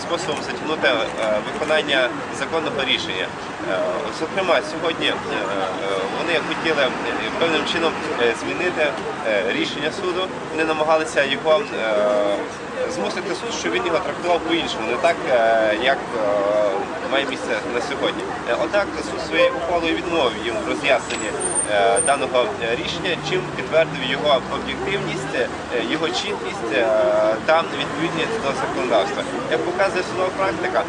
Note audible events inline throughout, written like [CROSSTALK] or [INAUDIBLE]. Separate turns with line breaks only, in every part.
способом затягнути е, виконання законного рішення. Е, Зокрема, сьогодні е, вони хотіли е, певним чином е, змінити е, рішення суду. Вони намагалися його змусити суд, щоб він його трактував по-іншому, не так, як має місце на сьогодні. Однак суд своєю ухвалою відмовив їм в роз'ясненні даного рішення, чим підтвердив його об'єктивність, його чіткість е, та відповідність до законодавства. Як показує судова практика,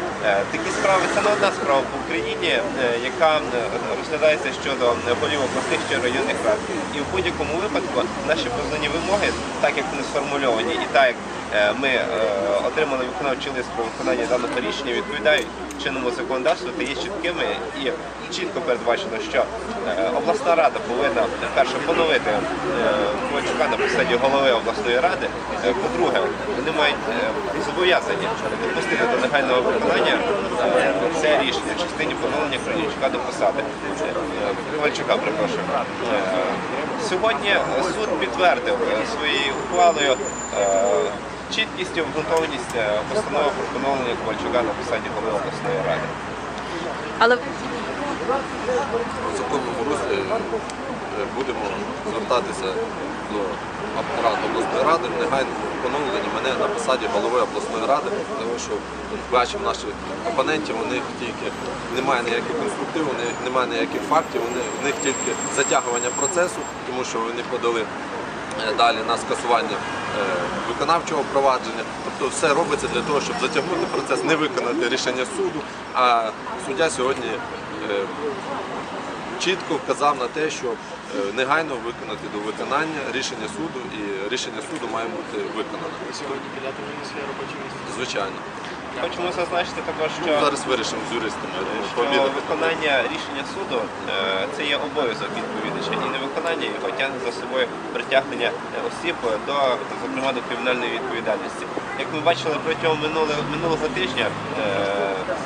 такі справи це не одна справа в Україні, яка розглядається щодо голів обласних чи районних рад. І в будь-якому випадку наші позовні вимоги, так як вони сформульовані, і так як ми е, отримали виконавчий лист про виконання даного рішення, відповідають чинному законодавству та є чіткими і чітко передбачено, що е, обласна рада повинна перше поновити е, Ковальчука на посаді голови обласної ради. Е, По-друге, вони мають е, зобов'язані допустити до негайного виконання е, це рішення в частині поновлення Кранічука до посади. Е, е, Ковальчука, перепрошую. Е, Сьогодні суд підтвердив е, своєю ухвалою е, чіткість і обґрунтованість е, постанови про поновлення Ковальчука на посаді голови обласної ради.
Але
в законному руслі е, будемо звертатися до апарату обласної ради, негайно поновлення мене на посаді голови обласної ради, тому що бачимо наших опонентів, у них тільки немає ніяких конструктивів, у них немає ніяких фактів, вони, в них тільки затягування процесу, тому що вони подали далі на скасування виконавчого провадження. Тобто все робиться для того, щоб затягнути процес, не виконати рішення суду. А суддя сьогодні е, чітко вказав на те, що е, негайно виконати до виконання рішення суду, і рішення суду має бути виконане.
Сьогодні своє робоче місце.
Звичайно.
Хочемо зазначити також,
Ну,
що
зараз вирішимо з юристами.
що виконання рішення суду е, це є обов'язок відповідача, і невиконання його тягне за собою притягнення е, осіб до, зокрема, до кримінальної відповідальності. Як ми бачили протягом минулого, минулого тижня, е,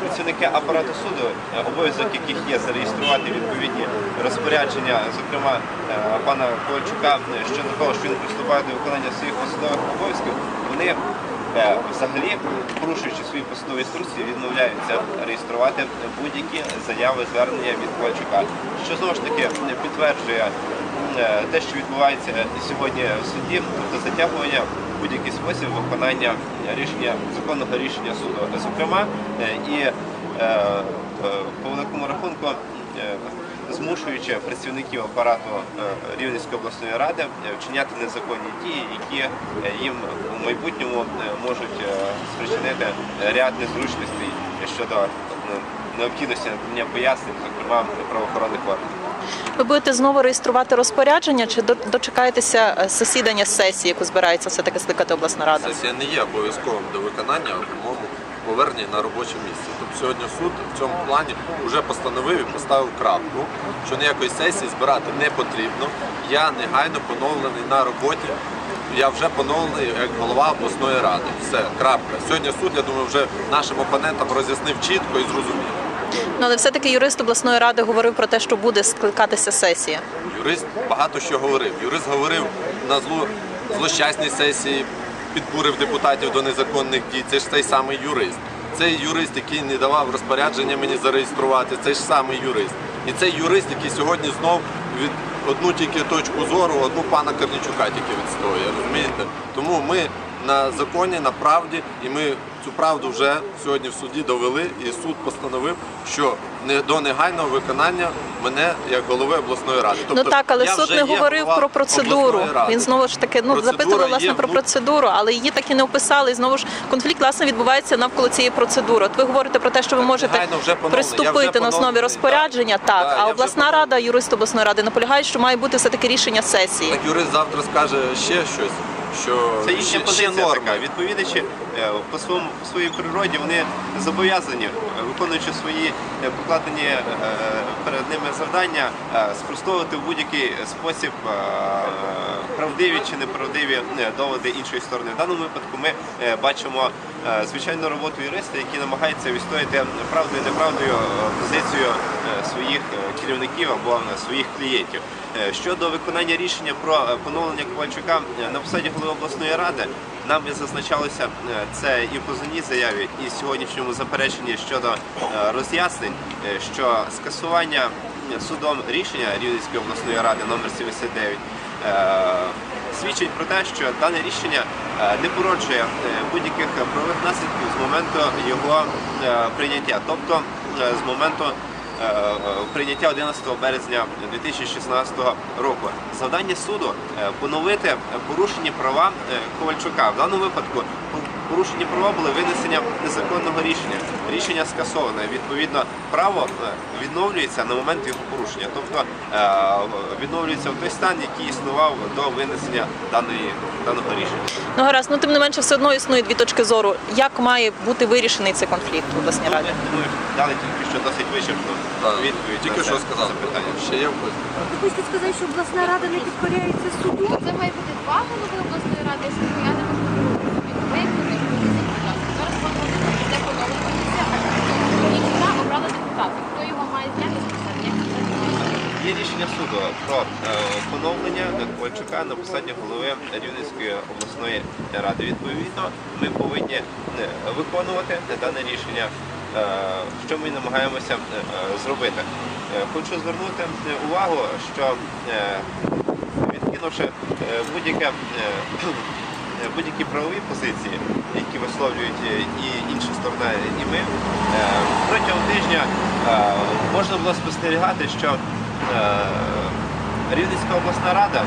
працівники апарату суду, е, обов'язок яких є зареєструвати відповідні розпорядження, зокрема е, пана Ковальчука, е, щодо того, що він приступає до виконання своїх посадових обов'язків, вони Е, Взагалі, порушуючи свої посадові інструкції, відмовляються реєструвати будь-які заяви звернення від Ковальчука, що знову ж таки підтверджує е, те, що відбувається сьогодні в суді, тобто затягування будь-який спосіб виконання рішення законного рішення суду. Зокрема, е, і е, по великому рахунку. Змушуючи працівників апарату е, Рівненської обласної ради е, вчиняти незаконні дії, які е, їм у майбутньому можуть спричинити ряд незручностей щодо ну, необхідності надання пояснень, зокрема правоохоронних органів.
ви будете знову реєструвати розпорядження чи дочекаєтеся засідання сесії, яку збирається все таки скликати обласна рада?
Сесія не є обов'язковим до виконання в поверненні на робоче місце. Тобто сьогодні суд в цьому плані вже постановив і поставив крапку, що ніякої сесії збирати не потрібно. Я негайно поновлений на роботі. Я вже поновлений як голова обласної ради. Все, крапка. Сьогодні суд, я думаю, вже нашим опонентам роз'яснив чітко і зрозуміло.
Ну але все-таки юрист обласної ради говорив про те, що буде скликатися сесія.
Юрист багато що говорив. Юрист говорив на зло злощасній сесії, підбурив депутатів до незаконних дій. Це ж той самий юрист. Цей юрист, який не давав розпорядження мені зареєструвати, це ж самий юрист. І цей юрист, який сьогодні знов від одну тільки точку зору, одну пана Корнічука тільки відстоює. Розумієте? Тому ми на законі, на правді, і ми цю правду вже сьогодні в суді довели, і суд постановив, що не до негайного виконання мене як голови обласної ради.
Тобто, ну так, але суд не говорив про процедуру. Він знову ж таки ну
Процедура
запитували власне
є,
про
ну-
процедуру, але її так і не описали. І знову ж конфлікт власне відбувається навколо цієї процедури. От ви говорите про те, що ви можете
вже
приступити на основі розпорядження.
так.
Так,
я
а обласна рада, юрист обласної ради наполягають, що має бути все таки рішення сесії.
Так юрист завтра скаже ще щось, що
Це їхня
ще, ще
позиція така. Відповідачі е, по своєму по своїй природі вони зобов'язані, е, виконуючи свої е, покладені перед ними завдання, спростовувати в будь-який спосіб правдиві чи неправдиві доводи іншої сторони. В даному випадку ми бачимо звичайну роботу юриста, який намагається відстояти правдою і неправдою е, позицію е, своїх е, керівників або е, своїх клієнтів. Е, Щодо виконання рішення про е, поновлення Ковальчука е, на посаді голови обласної ради, нам і зазначалося е, це і в позовній заяві, і в сьогоднішньому запереченні щодо е, роз'яснень, е, що скасування е, судом рішення Рівненської обласної ради номер 79 е, свідчить про те, що дане рішення е, не породжує е, будь-яких правових наслідків з моменту його е, прийняття, тобто з моменту прийняття 11 березня 2016 року. Завдання суду поновити порушені права Ковальчука. В даному випадку порушені права були винесення незаконного рішення. Рішення скасоване. Відповідно, право е, відновлюється на момент його порушення, тобто е, відновлюється в той стан, який існував до винесення даної даного рішення.
Ну гаразд, ну тим не менше, все одно існує дві точки зору. Як має бути вирішений цей конфлікт в обласній раді?
Ми дали тільки що досить вичерпну відповідь.
Тільки що сказав.
запитання.
Ще є?
Ви хочете сказати, що обласна рада не підкоряється суду?
Це має бути два голови обласної ради, що я не можу собі виконати Зараз пан Володимир йде поновлення комісія, а Нікіна обрали депутата. Хто його має зняти з посади? Як це працює?
Є рішення суду про е, поновлення Ковальчука на посаді голови Рівненської обласної ради. Відповідно, ми повинні е, виконувати дане рішення, е, що ми намагаємося зробити. Хочу звернути увагу, що відкинувши будь-яке. [CLEARS THROAT] Будь-які правові позиції, які висловлюють і інша сторона, і ми, протягом тижня можна було спостерігати, що Рівненська обласна рада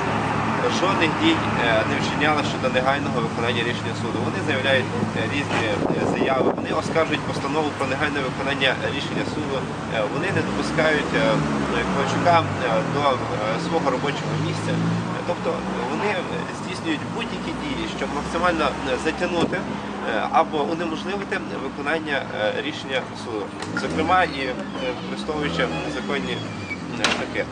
жодних дій е, не вчиняла щодо негайного виконання рішення суду. Вони заявляють е, різні е, заяви, вони оскаржують постанову про негайне виконання рішення суду. Вони не допускають Ковальчука до свого робочого місця. Тобто вони здійснюють будь-які дії, щоб максимально затягнути або унеможливити виконання рішення суду, зокрема і використовуючи законні таке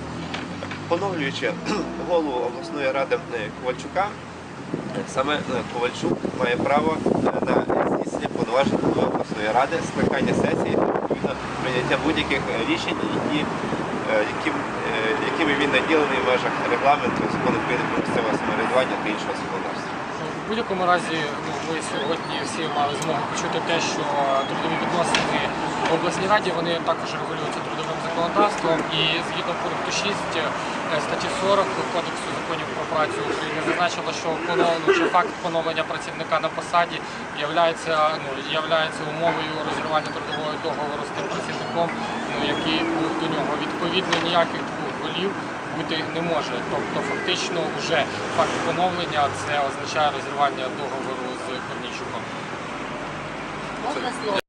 поновлюючи [CLEARS THROAT] голову обласної ради Ковальчука, саме е, Ковальчук має право е, на здійснення повноважень голови обласної ради, скликання сесії, відповідно прийняття будь-яких е, рішень, які, яким, якими він наділений в межах регламенту, закону України про самоврядування та іншого законодавства.
В будь-якому разі ну, ви сьогодні всі мали змогу почути те, що трудові відносини в обласній раді вони також регулюються трудовим законодавством. І згідно пункту 6 е, статті 40 Кодексу законів про працю України зазначило, що поновлення що факт поновлення працівника на посаді являється, ну, умовою розірвання трудового договору з тим працівником, ну, який був до нього. Відповідно, ніяких двох голів бути не може. Тобто, фактично, вже факт поновлення це означає розірвання договору з Корнійчуком.